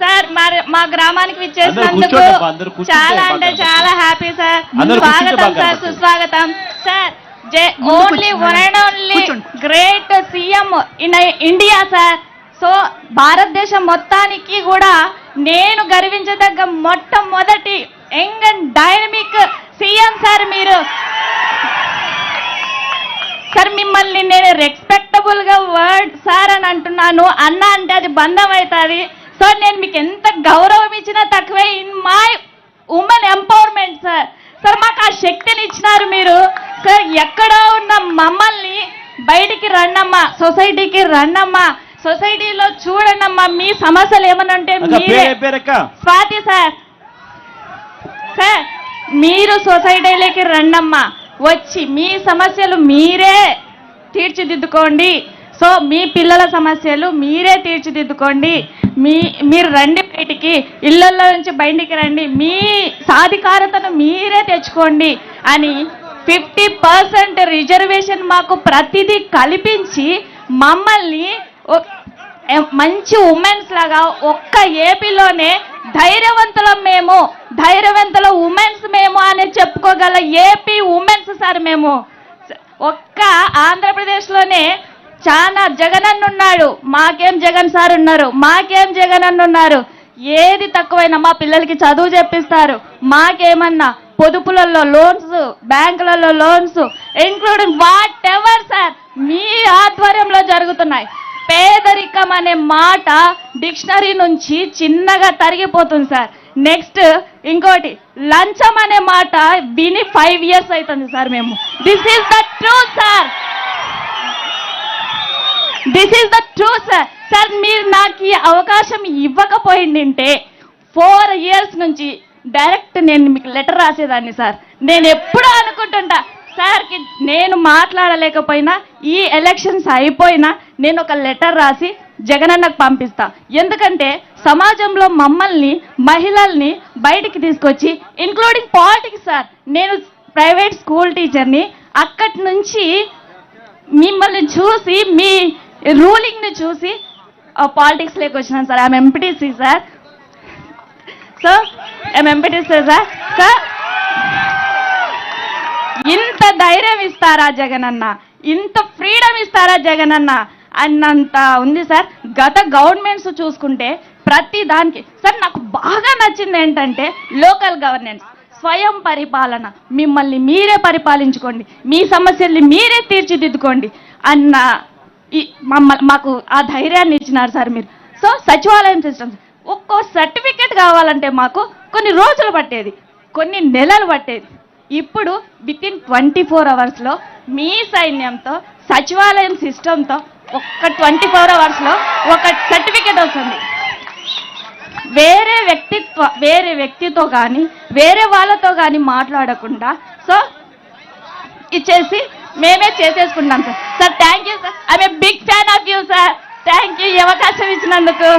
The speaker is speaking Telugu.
సార్ మరి మా గ్రామానికి విచ్చేసినందుకు చాలా అంటే. చాలా హ్యాపీ సార్. స్వాగతం సార్. సుస్వాగతం. Sir only one and only great CM in India sir. So భారతదేశం మొత్తానికి కూడా నేను గర్వించదగ్గ మొట్టమొదటి young and dynamic CM sir మీరు. సార్ మిమ్మల్ని నేను రెస్పెక్టబుల్గా వర్డ్ సార్ అని అంటున్నాను. అన్న అంటే అది బంధం అవుతుంది. సో నేను మీకు ఎంత గౌరవం ఇచ్చినా తక్కువే. In my women empowerment sir sir మాకు ఆ శక్తిని ఇచ్చినారు మీరు. సార్ ఎక్కడో ఉన్న మమ్మల్ని బయటికి రండమ్మా సొసైటీకి రండమ్మా సొసైటీలో చూడండమ్మా మీ సమస్యలు పేరక్క. స్వాతి సార్ సార్ మీరు సొసైటీలోకి రండమ్మా వచ్చి మీ సమస్యలు మీరే తీర్చిదిద్దుకోండి. సో మీ పిల్లల సమస్యలు మీరే తీర్చిదిద్దుకోండి. మీ మీరు రండి బయటికి. ఇళ్ళల్లో నుంచి బయటికి రండి. మీ సాధికారతను మీరే తెచ్చుకోండి అని ఫిఫ్టీ పర్సెంట్ రిజర్వేషన్ మాకు ప్రతిదీ కల్పించి మమ్మల్ని మంచి ఉమెన్స్ లాగా ఒక్క ఏపీలోనే ధైర్యవంతులం మేము. ధైర్యవంతుల ఉమెన్స్ మేము అని చెప్పుకోగల ఏపీ ఉమెన్స్ సార్ మేము. ఒక్క ఆంధ్రప్రదేశ్లోనే చాలా జగన్ అన్న ఉన్నాడు మాకేం జగన్ సార్ ఉన్నారు? మాకేం జగన్ అన్న ఉన్నారు ఏది తక్కువైనా మా పిల్లలకి చదువు చెప్పిస్తారు. మాకేమన్నా పొదుపులలో లోన్స్ బ్యాంకులలో loans including whatever sir మీ ఆధ్వర్యంలో జరుగుతున్నాయి. పేదరికం అనే మాట డిక్షనరీ నుంచి చిన్నగా తరిగిపోతుంది సార్ నెక్స్ట్ ఇంకోటి లంచం అనే మాట విని ఫైవ్ ఇయర్స్ అవుతుంది సార్ మేము. This is the truth sir this is the truth sir sir మీరు నాకు ఈ అవకాశం ఇవ్వకపోయిందంటే ఫోర్ ఇయర్స్ నుంచి డైరెక్ట్ నేను మీకు లెటర్ రాసేదాన్ని సార్ నేను ఎప్పుడూ అనుకుంటుంటా సార్కి నేను మాట్లాడలేకపోయినా ఈ ఎలక్షన్స్ అయిపోయినా నేను ఒక లెటర్ రాసి జగనన్నకు పంపిస్తా. ఎందుకంటే సమాజంలో మమ్మల్ని మహిళల్ని బయటికి తీసుకొచ్చి ఇంక్లూడింగ్ పాలిటిక్స్ సార్ నేను ప్రైవేట్ స్కూల్ టీచర్ని అక్కడి నుంచి మిమ్మల్ని చూసి మీ రూలింగ్ని చూసి పాలిటిక్స్ లేక వచ్చినాను sir. I'm MPTC sir so I'm MPTC sir sir ఇంత ధైర్యం ఇస్తారా జగన్ అన్న ఇంత ఫ్రీడమ్ ఇస్తారా జగన్ అన్న అన్నంత ఉంది సార్ గత గవర్నమెంట్స్ చూసుకుంటే ప్రతి దానికి సార్ నాకు బాగా నచ్చింది ఏంటంటే లోకల్ గవర్నెన్స్ స్వయం పరిపాలన. మిమ్మల్ని మీరే పరిపాలించుకోండి. మీ సమస్యల్ని మీరే తీర్చిదిద్దుకోండి. అన్న ఈ మాకు ఆ ధైర్యాన్ని ఇచ్చినారు సార్ మీరు. సో సచివాలయం సిస్టమ్స్ ఒక్కో సర్టిఫికేట్ కావాలంటే మాకు కొన్ని రోజులు పట్టేది. కొన్ని నెలలు పట్టేది. ఇప్పుడు విత్ ఇన్ ట్వంటీ ఫోర్ అవర్స్లో మీ సైన్యంతో సచివాలయం సిస్టంతో ఒక్క ట్వంటీ ఫోర్ అవర్స్లో ఒక సర్టిఫికేట్ వస్తుంది. వేరే వ్యక్తిత్వ వేరే వ్యక్తితో కానీ వేరే వాళ్ళతో కానీ మాట్లాడకుండా సో ఇచ్చేసి మేమే చేసేసుకుంటాం sir. Sir thank you sir I'm big fan of you sir thank you ఈ అవకాశం ఇచ్చినందుకు.